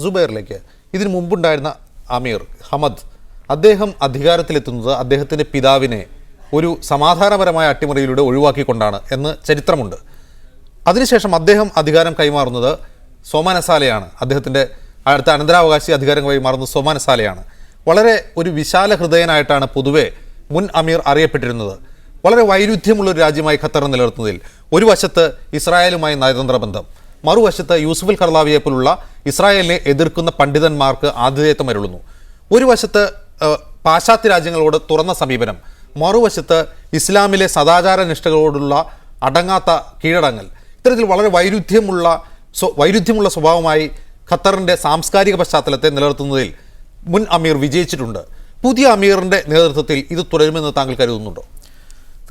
സുബൈറിലേക്ക്. ഇതിനു മുമ്പുണ്ടായിരുന്ന അമീർ ഹമദ് അദ്ദേഹം അധികാരത്തിലെത്തുന്നത് അദ്ദേഹത്തിന്റെ പിതാവിനെ ഒരു സമാധാനപരമായ അട്ടിമറിയിലൂടെ ഒഴിവാക്കിക്കൊണ്ടാണ് എന്ന് ചരിത്രമുണ്ട്. അതിനുശേഷം അദ്ദേഹം അധികാരം കൈമാറുന്നത് സോമാനസാലയാണ് അദ്ദേഹത്തിന്റെ അടുത്ത അനന്തരാവകാശി അധികാരം കൈമാറുന്നത് സോമാനസാലയാണ് വളരെ ഒരു വിശാല ഹൃദയനായിട്ടാണ് പൊതുവെ മുൻ അമീർ അറിയപ്പെട്ടിരുന്നത്. വളരെ വൈരുദ്ധ്യമുള്ള ഒരു രാജ്യമായി ഖത്തർ നിലനിർത്തുന്നതിൽ ഒരു വശത്ത് ഇസ്രായേലുമായി നയതന്ത്ര ബന്ധം മറുവശത്ത് യൂസുഫൽ ഖർലാവിയെ പോലുള്ള ഇസ്രായേലിനെ എതിർക്കുന്ന പണ്ഡിതന്മാർക്ക് ആതിഥേയത്വം അരുളുന്നു. ഒരു വശത്ത് പാശ്ചാത്യ രാജ്യങ്ങളോട് തുറന്ന സമീപനം മറുവശത്ത് ഇസ്ലാമിലെ സദാചാര നിഷ്ഠകളോടുള്ള അടങ്ങാത്ത കീഴടങ്ങൽ. ഇത്തരത്തിൽ വളരെ വൈരുദ്ധ്യമുള്ള വൈരുദ്ധ്യമുള്ള സ്വഭാവമായി ഖത്തറിന്റെ സാംസ്കാരിക പശ്ചാത്തലത്തെ നിലനിർത്തുന്നതിൽ മുൻ അമീർ വിജയിച്ചിട്ടുണ്ട്. പുതിയ അമീറിന്റെ നേതൃത്വത്തിൽ ഇത് തുടരുമെന്ന് താങ്കൾ കരുതുന്നുണ്ടോ?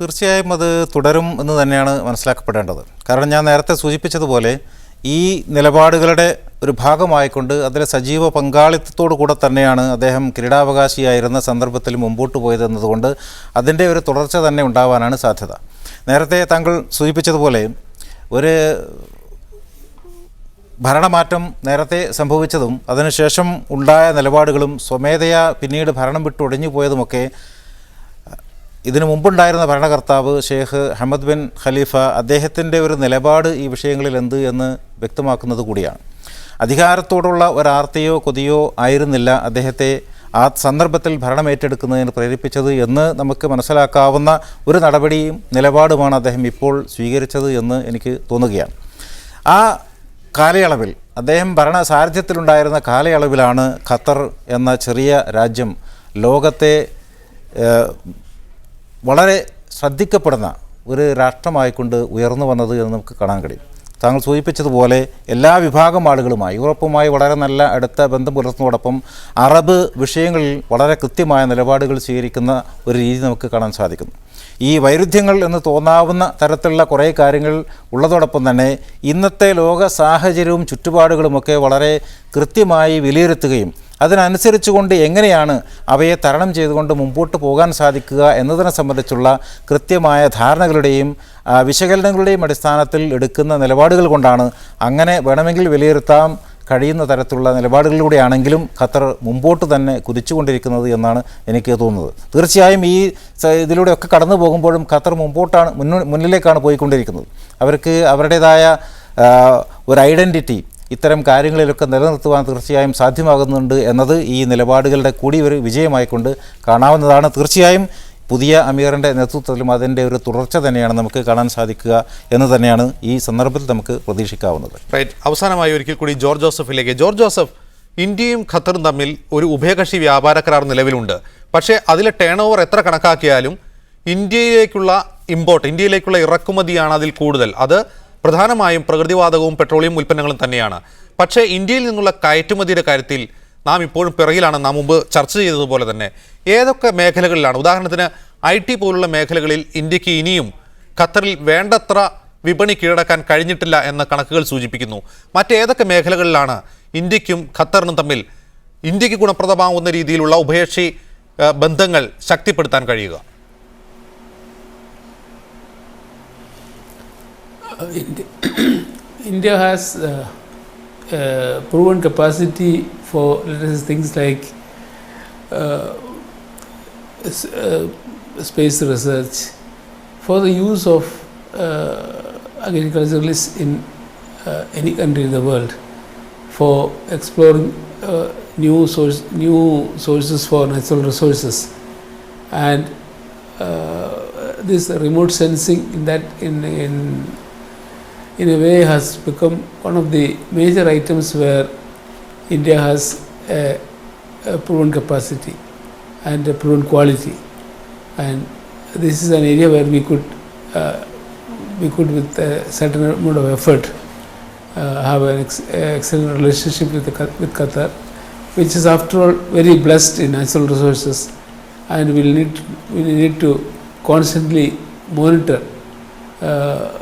തീർച്ചയായും അത് തുടരും എന്ന് തന്നെയാണ് മനസ്സിലാക്കപ്പെടേണ്ടത്. കാരണം ഞാൻ നേരത്തെ സൂചിപ്പിച്ചതുപോലെ ഈ നിലപാടുകളുടെ ഒരു ഭാഗമായിക്കൊണ്ട് അതിലെ സജീവ പങ്കാളിത്തത്തോടു കൂടെ തന്നെയാണ് അദ്ദേഹം കിരീടാവകാശിയായിരുന്ന സന്ദർഭത്തിൽ മുമ്പോട്ട് പോയതെന്നതുകൊണ്ട് അതിന്റെ ഒരു തുടർച്ച തന്നെ ഉണ്ടാവാനാണ് സാധ്യത. നേരത്തെ താങ്കൾ സൂചിപ്പിച്ചതുപോലെ ഒരു ഭരണമാറ്റം നേരത്തെ സംഭവിച്ചതും അതിനുശേഷം ഉണ്ടായ നിലപാടുകളും സ്വമേധയാ പിന്നീട് ഭരണം വിട്ട് ഒടിഞ്ഞു പോയതുമൊക്കെ ഇതിനു മുമ്പുണ്ടായിരുന്ന ഭരണകർത്താവ് ഷെയ്ഖ് ഹമദ് ബിൻ ഖലീഫ അദ്ദേഹത്തിന്റെ ഒരു നിലപാട് ഈ വിഷയങ്ങളിൽ എന്ത് എന്ന് വ്യക്തമാക്കുന്നത് കൂടിയാണ്. അധികാരത്തോടുള്ള ഒരാർത്തിയോ കൊതിയോ ആയിരുന്നില്ല അദ്ദേഹത്തെ ആ സന്ദർഭത്തിൽ ഭരണം ഏറ്റെടുക്കുന്നതിന് പ്രേരിപ്പിച്ചത് എന്ന് നമുക്ക് മനസ്സിലാക്കാവുന്ന ഒരു നടപടിയും നിലപാടുമാണ് അദ്ദേഹം ഇപ്പോൾ സ്വീകരിച്ചത് എന്ന് എനിക്ക് തോന്നുകയാണ്. ആ കാലയളവിൽ അദ്ദേഹം ഭരണ സാരഥ്യത്തിലുണ്ടായിരുന്ന കാലയളവിലാണ് ഖത്തർ എന്ന ചെറിയ രാജ്യം ലോകത്തെ വളരെ ശ്രദ്ധിക്കപ്പെടുന്ന ഒരു രാഷ്ട്രമായിക്കൊണ്ട് ഉയർന്നു വന്നത് എന്ന് നമുക്ക് കാണാൻ കഴിയും. താങ്കൾ സൂചിപ്പിച്ചതുപോലെ എല്ലാ വിഭാഗം ആളുകളുമായി യൂറോപ്പുമായി വളരെ നല്ല അടുത്ത ബന്ധം പുലർത്തുന്നതോടൊപ്പം അറബ് വിഷയങ്ങളിൽ വളരെ കൃത്യമായ നിലപാടുകൾ സ്വീകരിക്കുന്ന ഒരു രീതി നമുക്ക് കാണാൻ സാധിക്കുന്നു. ഈ വൈരുദ്ധ്യങ്ങൾ എന്ന് തോന്നാവുന്ന തരത്തിലുള്ള കുറേ കാര്യങ്ങൾ ഉള്ളതോടൊപ്പം തന്നെ ഇന്നത്തെ ലോക സാഹചര്യവും ചുറ്റുപാടുകളുമൊക്കെ വളരെ കൃത്യമായി വിലയിരുത്തുകയും അതിനനുസരിച്ചുകൊണ്ട് എങ്ങനെയാണ് അവയെ തരണം ചെയ്തുകൊണ്ട് മുമ്പോട്ട് പോകാൻ സാധിക്കുക എന്നതിനെ സംബന്ധിച്ചുള്ള കൃത്യമായ ധാരണകളുടെയും വിശകലനങ്ങളുടെയും അടിസ്ഥാനത്തിൽ എടുക്കുന്ന നിലപാടുകൾ കൊണ്ടാണ് അങ്ങനെ വേണമെങ്കിൽ വിലയിരുത്താം കഴിയുന്ന തരത്തിലുള്ള നിലപാടുകളിലൂടെയാണെങ്കിലും ഖത്തർ മുമ്പോട്ട് തന്നെ കുതിച്ചുകൊണ്ടിരിക്കുന്നത് എന്നാണ് എനിക്ക് തോന്നുന്നത്. തീർച്ചയായും ഈ ഇതിലൂടെയൊക്കെ കടന്നു പോകുമ്പോഴും ഖത്തർ മുമ്പോട്ടാണ് മുന്നോ മുന്നിലേക്കാണ് പോയിക്കൊണ്ടിരിക്കുന്നത്. അവർക്ക് അവരുടേതായ ഒരു ഐഡന്റിറ്റി ഇത്തരം കാര്യങ്ങളിലൊക്കെ നിലനിർത്തുവാൻ തീർച്ചയായും സാധ്യമാകുന്നുണ്ട് എന്നത് ഈ നിലപാടുകളുടെ കൂടി ഒരു വിജയമായിക്കൊണ്ട് കാണാവുന്നതാണ്. തീർച്ചയായും പുതിയ അമീറിന്റെ നേതൃത്വത്തിലും അതിന്റെ ഒരു തുടർച്ച തന്നെയാണ് നമുക്ക് കാണാൻ സാധിക്കുക എന്ന് തന്നെയാണ് ഈ സന്ദർഭത്തിൽ നമുക്ക് പ്രതീക്ഷിക്കാവുന്നത്. റൈറ്റ് അവസാനമായി ഒരിക്കൽ കൂടി ജോർജ് ജോസഫിലേക്ക്. ജോർജ് ജോസഫ് ഇന്ത്യയും ഖത്തറും തമ്മിൽ ഒരു ഉഭയകക്ഷി വ്യാപാര കരാർ നിലവിലുണ്ട്. പക്ഷേ അതിലെ ടേൺ ഓവർ എത്ര കണക്കാക്കിയാലും ഇന്ത്യയിലേക്കുള്ള ഇമ്പോർട്ട് ഇന്ത്യയിലേക്കുള്ള ഇറക്കുമതിയാണ് അതിൽ കൂടുതൽ. അത് പ്രധാനമായും പ്രകൃതിവാതകവും പെട്രോളിയം ഉൽപ്പന്നങ്ങളും തന്നെയാണ്. പക്ഷേ ഇന്ത്യയിൽ നിന്നുള്ള കയറ്റുമതിയുടെ കാര്യത്തിൽ നാം ഇപ്പോഴും പിറകിലാണ്. നാം മുമ്പ് ചർച്ച ചെയ്തതുപോലെ തന്നെ ഏതൊക്കെ മേഖലകളിലാണ്? ഉദാഹരണത്തിന് ഐ ടി പോലുള്ള മേഖലകളിൽ ഇന്ത്യയ്ക്ക് ഇനിയും ഖത്തറിൽ വേണ്ടത്ര വിപണി കീഴടക്കാൻ കഴിഞ്ഞിട്ടില്ല എന്ന കണക്കുകൾ സൂചിപ്പിക്കുന്നു. മറ്റേതൊക്കെ മേഖലകളിലാണ് ഇന്ത്യക്കും ഖത്തറിനും തമ്മിൽ ഇന്ത്യയ്ക്ക് ഗുണപ്രദമാവുന്ന രീതിയിലുള്ള ഉഭയകക്ഷി ബന്ധങ്ങൾ ശക്തിപ്പെടുത്താൻ കഴിയുക? India has uh, uh, proven capacity for let us things like uh, uh, space research. For the use of uh, agriculturalists in uh, any country in the world for exploring new source new sources for natural resources. And this remote sensing in that in in in a way has become one of the major items where India has a, a proven capacity and a proven quality, and this is an area where we could uh, we could with a certain amount of effort uh, have an ex- excellent relationship with the, with Qatar, which is after all very blessed in natural resources, and we'll need we need to constantly monitor. Uh,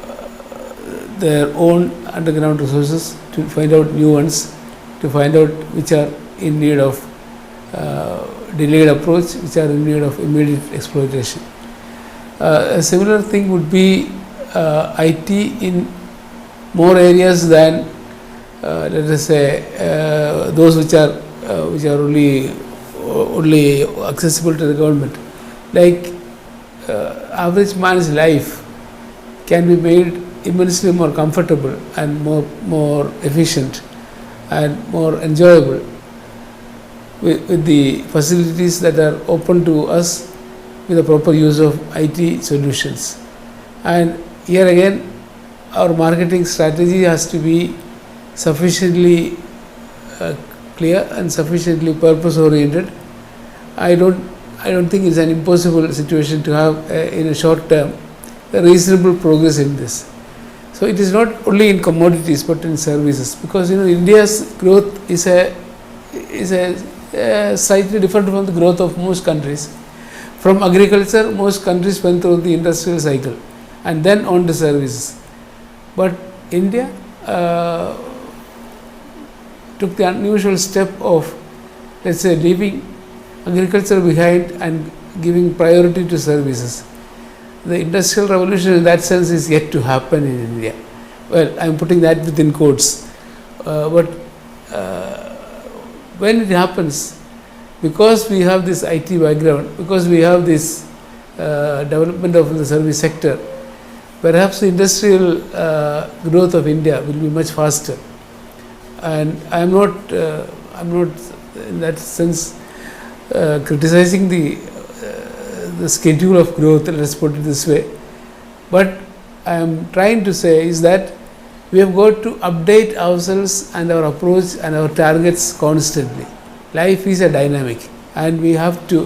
their own underground resources to find out new ones, to find out which are in need of uh, delayed approach, which are in need of immediate exploitation. Uh, a similar thing would be uh, IT in more areas than uh, let us say, uh, those which are uh, which are only only accessible to the government, like average man's life can be made immensely more comfortable and more more efficient and more enjoyable with, with the facilities that are open to us with the proper use of IT solutions. And here again, our marketing strategy has to be sufficiently uh, clear and sufficiently purpose oriented. I don't, I don't think it's an impossible situation to have uh, in a short term a reasonable progress in this. So it is not only in commodities but in services because you know India's growth is a is a slightly different from the growth of most countries. From agriculture, most countries went through the industrial cycle and then on to services. But India uh, took the unusual step of, let's say, leaving agriculture behind and giving priority to services. The industrial revolution, in that sense, is yet to happen in India. Well, I'm putting that within quotes. Uh, but uh, when it happens, because we have this IT background, because we have this uh, development of the service sector, perhaps the industrial uh, growth of India will be much faster. And I am not, uh, I'm not in that sense uh, criticizing the the schedule of growth. Let us put it this way. But I am trying to say is that we have got to update ourselves and our approach and our targets constantly. Life is a dynamic, and we have to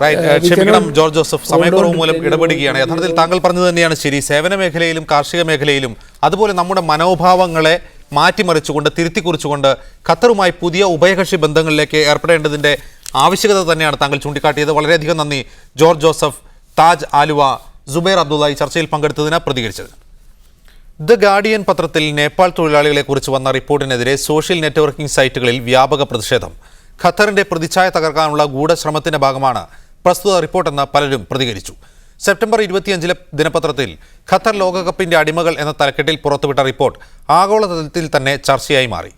Uh, ക്ഷമിക്കണം George Joseph സമയക്കുറവ് മൂലം ഇടപെടുകയാണ് യഥാർത്ഥത്തിൽ. താങ്കൾ പറഞ്ഞത് തന്നെയാണ് ശരി സേവന മേഖലയിലും കാർഷിക മേഖലയിലും അതുപോലെ നമ്മുടെ മനോഭാവങ്ങളെ മാറ്റിമറിച്ചുകൊണ്ട് തിരുത്തിക്കുറിച്ചുകൊണ്ട് ഖത്തറുമായി പുതിയ ഉഭയകക്ഷി ബന്ധങ്ങളിലേക്ക് ഏർപ്പെടേണ്ടതിന്റെ ആവശ്യകത തന്നെയാണ് താങ്കൾ ചൂണ്ടിക്കാട്ടിയത്. വളരെയധികം നന്ദി. ജോർജ് ജോസഫ് താജ് ആലുവ സുബൈർ അബ്ദുള്ള ഈ ചർച്ചയിൽ പങ്കെടുത്തതിന് പ്രതികരിച്ചത് ദ ഗാർഡിയൻ പത്രത്തിൽ നേപ്പാൾ തൊഴിലാളികളെക്കുറിച്ച് വന്ന റിപ്പോർട്ടിനെതിരെ സോഷ്യൽ നെറ്റ്വർക്കിംഗ് സൈറ്റുകളിൽ വ്യാപക പ്രതിഷേധം. ഖത്തറിന്റെ പ്രതിച്ഛായ തകർക്കാനുള്ള ഗൂഢശ്രമത്തിന്റെ ഭാഗമാണ് പ്രസ്തുത റിപ്പോർട്ടെന്ന് പലരും പ്രതികരിച്ചു. സെപ്റ്റംബർ ഇരുപത്തിയഞ്ചിലെ ദിനപത്രത്തിൽ ഖത്തർ ലോകകപ്പിന്റെ അടിമകൾ എന്ന തലക്കെട്ടിൽ പുറത്തുവിട്ട റിപ്പോർട്ട് ആഗോളതലത്തിൽ തന്നെ ചർച്ചയായി മാറി.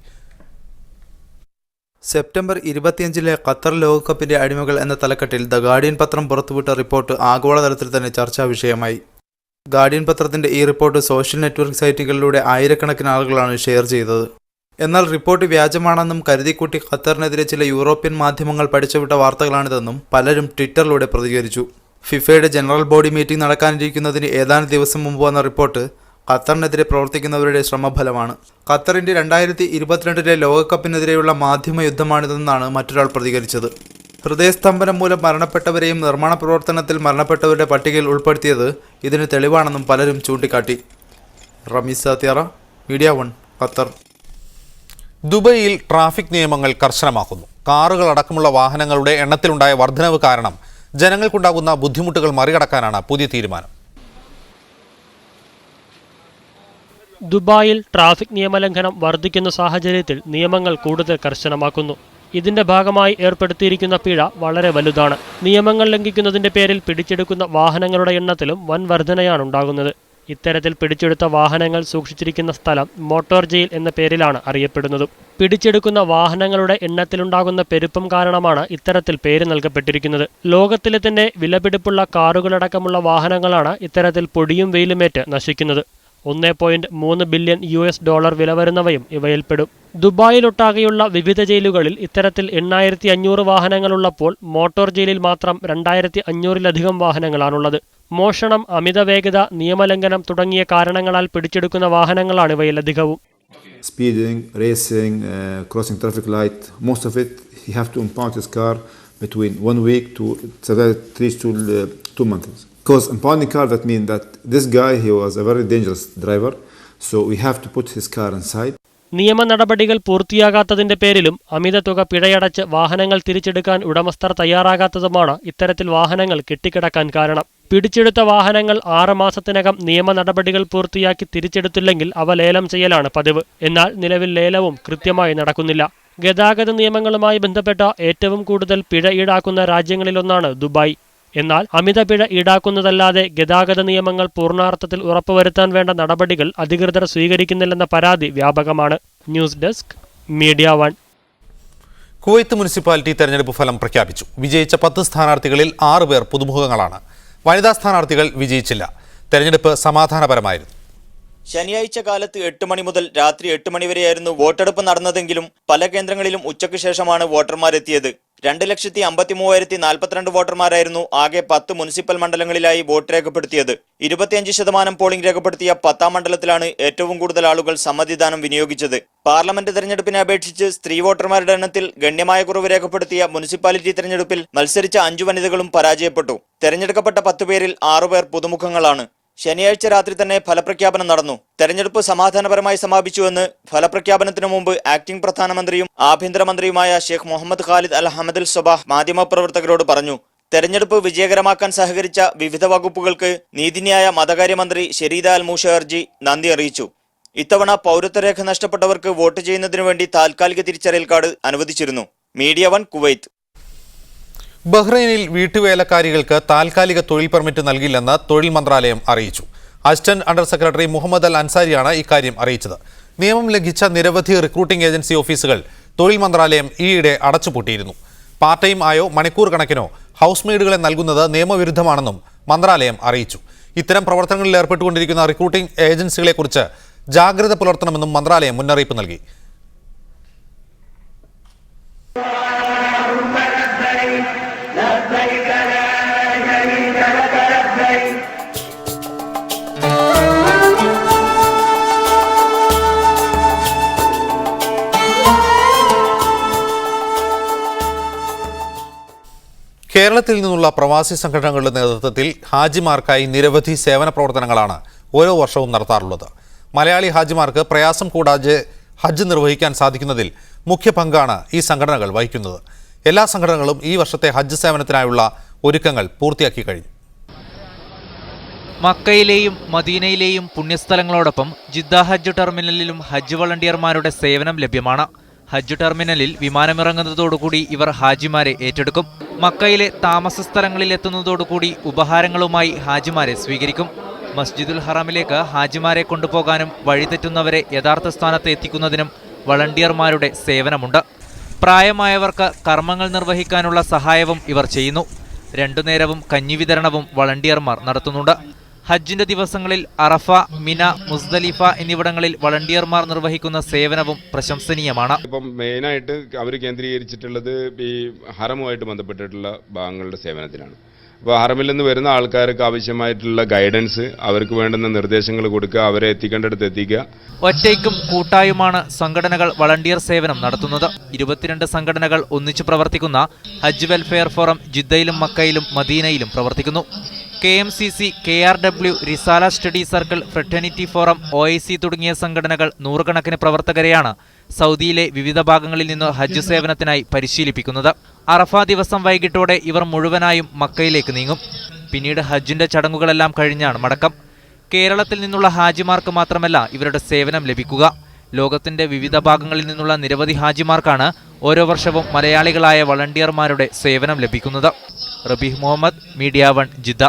സെപ്റ്റംബർ ഇരുപത്തിയഞ്ചിലെ ഖത്തർ ലോകകപ്പിന്റെ അടിമകൾ എന്ന തലക്കെട്ടിൽ ദ ഗാർഡിയൻ പത്രം പുറത്തുവിട്ട റിപ്പോർട്ട് ആഗോളതലത്തിൽ തന്നെ ചർച്ചാ വിഷയമായി. ഗാർഡിയൻ പത്രത്തിന്റെ ഈ റിപ്പോർട്ട് സോഷ്യൽ നെറ്റ്വർക്ക് സൈറ്റുകളിലൂടെ ആയിരക്കണക്കിന് ആളുകളാണ് ഷെയർ ചെയ്തത്. എന്നാൽ റിപ്പോർട്ട് വ്യാജമാണെന്നും കരുതിക്കൂട്ടി ഖത്തറിനെതിരെ ചില യൂറോപ്യൻ മാധ്യമങ്ങൾ പഠിച്ചുവിട്ട വാർത്തകളാണിതെന്നും പലരും ട്വിറ്ററിലൂടെ പ്രതികരിച്ചു. ഫിഫയുടെ ജനറൽ ബോഡി മീറ്റിംഗ് നടക്കാനിരിക്കുന്നതിന് ഏതാനും ദിവസം മുമ്പ് വന്ന റിപ്പോർട്ട് ഖത്തറിനെതിരെ പ്രവർത്തിക്കുന്നവരുടെ ശ്രമഫലമാണ്. ഖത്തറിന്റെ രണ്ടായിരത്തി ഇരുപത്തിരണ്ടിലെ ലോകകപ്പിനെതിരെയുള്ള മാധ്യമ യുദ്ധമാണിതെന്നാണ് മറ്റൊരാൾ പ്രതികരിച്ചത്. ഹൃദയസ്തംഭനം മൂലം മരണപ്പെട്ടവരെയും നിർമ്മാണ പ്രവർത്തനത്തിൽ മരണപ്പെട്ടവരുടെ പട്ടികയിൽ ഉൾപ്പെടുത്തിയത് ഇതിന് തെളിവാണെന്നും പലരും ചൂണ്ടിക്കാട്ടി. റമീസ് സാത്യാറ മീഡിയ വൺ ഖത്തർ. ദുബൈയിൽ ട്രാഫിക് നിയമങ്ങൾ കർശനമാക്കുന്നു. കാറുകൾ അടക്കമുള്ള വാഹനങ്ങളുടെ എണ്ണത്തിലുണ്ടായ വർധനവ് കാരണം ജനങ്ങൾക്കുണ്ടാകുന്ന ബുദ്ധിമുട്ടുകൾ മറികടക്കാനാണ് പുതിയ തീരുമാനം. ദുബായിൽ ട്രാഫിക് നിയമലംഘനം വർദ്ധിക്കുന്ന സാഹചര്യത്തിൽ നിയമങ്ങൾ കൂടുതൽ കർശനമാക്കുന്നു. ഇതിന്റെ ഭാഗമായി ഏർപ്പെടുത്തിയിരിക്കുന്ന പിഴ വളരെ വലുതാണ്. നിയമങ്ങൾ ലംഘിക്കുന്നതിന്റെ പേരിൽ പിടിച്ചെടുക്കുന്ന വാഹനങ്ങളുടെ എണ്ണത്തിലും വൻ വർധനയാണ് ഉണ്ടാകുന്നത്. ഇത്തരത്തിൽ പിടിച്ചെടുത്ത വാഹനങ്ങൾ സൂക്ഷിച്ചിരിക്കുന്ന സ്ഥലം മോട്ടോർ ജയിൽ എന്ന പേരിലാണ് അറിയപ്പെടുന്നത്. പിടിച്ചെടുക്കുന്ന വാഹനങ്ങളുടെ എണ്ണത്തിലുണ്ടാകുന്ന പെരുപ്പം കാരണമാണ് ഇത്തരത്തിൽ പേര് നൽകപ്പെട്ടിരിക്കുന്നത്. ലോകത്തിലെ തന്നെ വിലപിടിപ്പുള്ള കാറുകളടക്കമുള്ള വാഹനങ്ങളാണ് ഇത്തരത്തിൽ പൊടിയും വെയിലുമേറ്റ് നശിക്കുന്നത്. ഒന്നേ പോയിന്റ് മൂന്ന് ബില്യൺ യു എസ് ഡോളർ വില വരുന്നവയും ഇവയിൽപ്പെടും ദുബായിലൊട്ടാകെയുള്ള വിവിധ ജയിലുകളിൽ ഇത്തരത്തിൽ എണ്ണായിരത്തി അഞ്ഞൂറ് വാഹനങ്ങളുള്ളപ്പോൾ മോട്ടോർ ജയിലിൽ മാത്രം രണ്ടായിരത്തി അഞ്ഞൂറിലധികം വാഹനങ്ങളാണുള്ളത് മോഷണം അമിത വേഗത നിയമലംഘനം തുടങ്ങിയ കാരണങ്ങളാൽ പിടിച്ചെടുക്കുന്ന വാഹനങ്ങളാണ് ഇവയിലധികവും speeding, racing, uh, crossing traffic light. Most of it, he have to impound his car between one week to months. Because impounding car, that means that this guy, he was a very dangerous driver. So we have to put his car inside. നിയമ നടപടികൾ പൂർത്തിയാകാത്തതിന്റെ പേരിലും അമിത തുക പിഴയടച്ച് വാഹനങ്ങൾ തിരിച്ചെടുക്കാൻ ഉടമസ്ഥർ തയ്യാറാകാത്തതുമാണ് ഇത്തരത്തിൽ വാഹനങ്ങൾ കെട്ടിക്കിടക്കാൻ കാരണം പിടിച്ചെടുത്ത വാഹനങ്ങൾ ആറ് മാസത്തിനകം നിയമ നടപടികൾ പൂർത്തിയാക്കി തിരിച്ചെടുത്തില്ലെങ്കിൽ അവ ലേലം ചെയ്യലാണ് പതിവ് എന്നാൽ നിലവിൽ ലേലവും കൃത്യമായി നടക്കുന്നില്ല ഗതാഗത നിയമങ്ങളുമായി ബന്ധപ്പെട്ട ഏറ്റവും കൂടുതൽ പിഴ ഈടാക്കുന്ന രാജ്യങ്ങളിലൊന്നാണ് ദുബായ് എന്നാൽ അമിതപിഴ ഈടാക്കുന്നതല്ലാതെ ഗതാഗത നിയമങ്ങൾ പൂർണാർത്ഥത്തിൽ ഉറപ്പുവരുത്താൻ വേണ്ട നടപടികൾ അധികൃതർ സ്വീകരിക്കുന്നില്ലെന്ന പരാതി വ്യാപകമാണ്. News desk media one. Kuwait municipality തെരഞ്ഞെടുപ്പ് ഫലം പ്രഖ്യാപിച്ചു. വിജയിച്ച പത്ത് സ്ഥാനാർത്ഥികളിൽ ആറ് പേർ പുതുമുഖങ്ങളാണ്. വനിതാ സ്ഥാനാർത്ഥികൾ വിജയിച്ചില്ല. തെരഞ്ഞെടുപ്പ് സമാധാനപരമായിരുന്നു. ശനിയാഴ്ച കാലത്ത് എട്ട് മണി മുതൽ രാത്രി എട്ട് മണി വരെയായിരുന്നു വോട്ടെടുപ്പ് നടന്നതെങ്കിലും പല കേന്ദ്രങ്ങളിലും ഉച്ചയ്ക്ക് ശേഷമാണ് വോട്ടർമാരെത്തിയത്. രണ്ട് ലക്ഷത്തി അമ്പത്തി മൂവായിരത്തി നാൽപ്പത്തിരണ്ട് വോട്ടർമാരായിരുന്നു ആകെ പത്ത് മുനിസിപ്പൽ മണ്ഡലങ്ങളിലായി വോട്ട് രേഖപ്പെടുത്തിയത്. ഇരുപത്തിയഞ്ച് ശതമാനം പോളിംഗ് രേഖപ്പെടുത്തിയ പത്താം മണ്ഡലത്തിലാണ് ഏറ്റവും കൂടുതൽ ആളുകൾ സമ്മതിദാനം വിനിയോഗിച്ചത്. പാർലമെന്റ് തെരഞ്ഞെടുപ്പിനെ അപേക്ഷിച്ച് സ്ത്രീ വോട്ടർമാരുടെ എണ്ണത്തിൽ ഗണ്യമായ കുറവ് രേഖപ്പെടുത്തിയ മുനിസിപ്പാലിറ്റി തെരഞ്ഞെടുപ്പിൽ മത്സരിച്ച അഞ്ചു വനിതകളും പരാജയപ്പെട്ടു. തെരഞ്ഞെടുക്കപ്പെട്ട പത്ത് പേരിൽ ആറുപേർ പുതുമുഖങ്ങളാണ്. ശനിയാഴ്ച രാത്രി തന്നെ ഫലപ്രഖ്യാപനം നടന്നു. തെരഞ്ഞെടുപ്പ് സമാധാനപരമായി സമാപിച്ചുവെന്ന് ഫലപ്രഖ്യാപനത്തിനു മുമ്പ് ആക്ടിംഗ് പ്രധാനമന്ത്രിയും ആഭ്യന്തരമന്ത്രിയുമായ Sheikh Mohammad Khalid Al Hamad al Sabah മാധ്യമപ്രവർത്തകരോട് പറഞ്ഞു തെരഞ്ഞെടുപ്പ് വിജയകരമാക്കാൻ സഹകരിച്ച വിവിധ വകുപ്പുകൾക്ക് നീതിന്യായ മതകാര്യമന്ത്രി ഷെരീദ അൽ മൂഷർജി നന്ദി അറിയിച്ചു. ഇത്തവണ പൗരത്വരേഖ നഷ്ടപ്പെട്ടവർക്ക് വോട്ട് ചെയ്യുന്നതിനു വേണ്ടി താൽക്കാലിക തിരിച്ചറിയൽ കാർഡ് അനുവദിച്ചിരുന്നു. Media one Kuwait. ബഹ്റൈനിൽ വീട്ടുവേലക്കാരികൾക്ക് താൽക്കാലിക തൊഴിൽ പെർമിറ്റ് നൽകില്ലെന്ന് തൊഴിൽ മന്ത്രാലയം അറിയിച്ചു. Assistant under secretary Muhammad al അൻസാരിയാണ് ഇക്കാര്യം അറിയിച്ചത്. നിയമം ലംഘിച്ച നിരവധി റിക്രൂട്ടിംഗ് ഏജൻസി ഓഫീസുകൾ തൊഴിൽ മന്ത്രാലയം ഈയിടെ അടച്ചുപൂട്ടിയിരുന്നു. പാർട്ട് ടൈം ആയോ മണിക്കൂർ കണക്കിനോ ഹൗസ് മെയ്ഡുകളെ നൽകുന്നത് നിയമവിരുദ്ധമാണെന്നും മന്ത്രാലയം അറിയിച്ചു. ഇത്തരം പ്രവർത്തനങ്ങളിൽ ഏർപ്പെട്ടുകൊണ്ടിരിക്കുന്ന റിക്രൂട്ടിംഗ് ഏജൻസികളെക്കുറിച്ച് ജാഗ്രത പുലർത്തണമെന്നും മന്ത്രാലയം മുന്നറിയിപ്പ് നൽകി. കേരളത്തിൽ നിന്നുള്ള പ്രവാസി സംഘടനകളുടെ നേതൃത്വത്തിൽ ഹാജിമാർക്കായി നിരവധി സേവന പ്രവർത്തനങ്ങളാണ് ഓരോ വർഷവും നടത്താറുള്ളത്. മലയാളി ഹാജിമാർക്ക് പ്രയാസം കൂടാതെ ഹജ്ജ് നിർവഹിക്കാൻ സാധിക്കുന്നതിൽ മുഖ്യ പങ്കാണ് ഈ സംഘടനകൾ വഹിക്കുന്നത്. എല്ലാ സംഘടനകളും ഈ വർഷത്തെ ഹജ്ജ് സേവനത്തിനായുള്ള ഒരുക്കങ്ങൾ പൂർത്തിയാക്കി കഴിഞ്ഞു. മക്കയിലെയും മദീനയിലെയും പുണ്യസ്ഥലങ്ങളോടൊപ്പം ജിദ്ദ ഹജ്ജ് ടെർമിനലിലും ഹജ്ജ് വളണ്ടിയർമാരുടെ സേവനം ലഭ്യമാണ്. ഹജ്ജ് ടെർമിനലിൽ വിമാനമിറങ്ങുന്നതോടുകൂടി ഇവർ ഹാജിമാരെ ഏറ്റെടുക്കും. മക്കയിലെ താമസ സ്ഥലങ്ങളിൽ എത്തുന്നതോടുകൂടി ഉപഹാരങ്ങളുമായി ഹാജിമാരെ സ്വീകരിക്കും. മസ്ജിദുൽ ഹറാമിലേക്ക് ഹാജിമാരെ കൊണ്ടുപോകാനും വഴിതെറ്റുന്നവരെ യഥാർത്ഥ സ്ഥാനത്ത് എത്തിക്കുന്നതിനും വളണ്ടിയർമാരുടെ സേവനമുണ്ട്. പ്രായമായവർക്ക് കർമ്മങ്ങൾ നിർവഹിക്കാനുള്ള സഹായവും ഇവർ ചെയ്യുന്നു. രണ്ടു നേരവും കഞ്ഞി വിതരണവും വളണ്ടിയർമാർ നടത്തുന്നുണ്ട്. ഹജ്ജിന്റെ ദിവസങ്ങളിൽ അറഫ മിന മുസ്ദലിഫ എന്നിവിടങ്ങളിൽ വളണ്ടിയർമാർ നിർവഹിക്കുന്ന സേവനവും പ്രശംസനീയമാണ്. ഇപ്പം മെയിനായിട്ട് അവർ കേന്ദ്രീകരിച്ചിട്ടുള്ളത് ഈ ഹറമുമായിട്ട് ബന്ധപ്പെട്ടിട്ടുള്ള ഭാഗങ്ങളുടെ സേവനത്തിലാണ് അപ്പോൾ ഹറമിൽ നിന്ന് വരുന്ന ആൾക്കാർക്ക് ആവശ്യമായിട്ടുള്ള ഗൈഡൻസ് അവർക്ക് വേണ്ടുന്ന നിർദ്ദേശങ്ങൾ കൊടുക്കുക അവരെ എത്തിക്കേണ്ടടുത്ത് എത്തിക്കുക. ഒറ്റയ്ക്കും കൂട്ടായുമാണ് സംഘടനകൾ വളണ്ടിയർ സേവനം നടത്തുന്നത്. ഇരുപത്തിരണ്ട് സംഘടനകൾ ഒന്നിച്ചു പ്രവർത്തിക്കുന്ന ഹജ്ജ് വെൽഫെയർ ഫോറം ജിദ്ദയിലും മക്കയിലും മദീനയിലും പ്രവർത്തിക്കുന്നു. K M C C K R W Risala study circle fraternity forum O I C തുടങ്ങിയ സംഘടനകൾ നൂറുകണക്കിന് പ്രവർത്തകരെയാണ് സൗദിയിലെ വിവിധ ഭാഗങ്ങളിൽ നിന്ന് ഹജ്ജ് സേവനത്തിനായി പരിശീലിപ്പിക്കുന്നത്. അറഫ ദിവസം വൈകിട്ടോടെ ഇവർ മുഴുവനായും മക്കയിലേക്ക് നീങ്ങും. പിന്നീട് ഹജ്ജിന്റെ ചടങ്ങുകളെല്ലാം കഴിഞ്ഞാണ് മടക്കം. കേരളത്തിൽ നിന്നുള്ള ഹാജിമാർക്ക് മാത്രമല്ല ഇവരുടെ സേവനം ലഭിക്കുക. ലോകത്തിന്റെ വിവിധ ഭാഗങ്ങളിൽ നിന്നുള്ള നിരവധി ഹാജിമാർക്കാണ് ഓരോ വർഷവും മലയാളികളായ വളണ്ടിയർമാരുടെ സേവനം ലഭിക്കുന്നത്. Rabeeh Muhammad media one Jeddah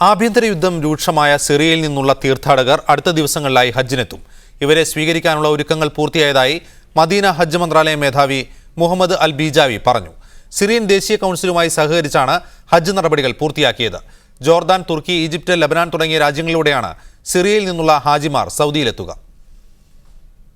ആഭ്യന്തര യുദ്ധം രൂക്ഷമായ സിറിയയിൽ നിന്നുള്ള തീർത്ഥാടകർ അടുത്ത ദിവസങ്ങളിലായി ഹജ്ജിനെത്തും. ഇവരെ സ്വീകരിക്കാനുള്ള ഒരുക്കങ്ങൾ പൂർത്തിയായതായി മദീന ഹജ്ജ് മന്ത്രാലയ മേധാവി മുഹമ്മദ് അൽ ബീജാവി പറഞ്ഞു. സിറിയൻ ദേശീയ കൗൺസിലുമായി സഹകരിച്ചാണ് ഹജ്ജ് നടപടികൾ പൂർത്തിയാക്കിയത്. ജോർദാൻ തുർക്കി ഈജിപ്ത് ലബനാൻ തുടങ്ങിയ രാജ്യങ്ങളിലൂടെയാണ് സിറിയയിൽ നിന്നുള്ള ഹാജിമാർ സൗദിയിലെത്തുക.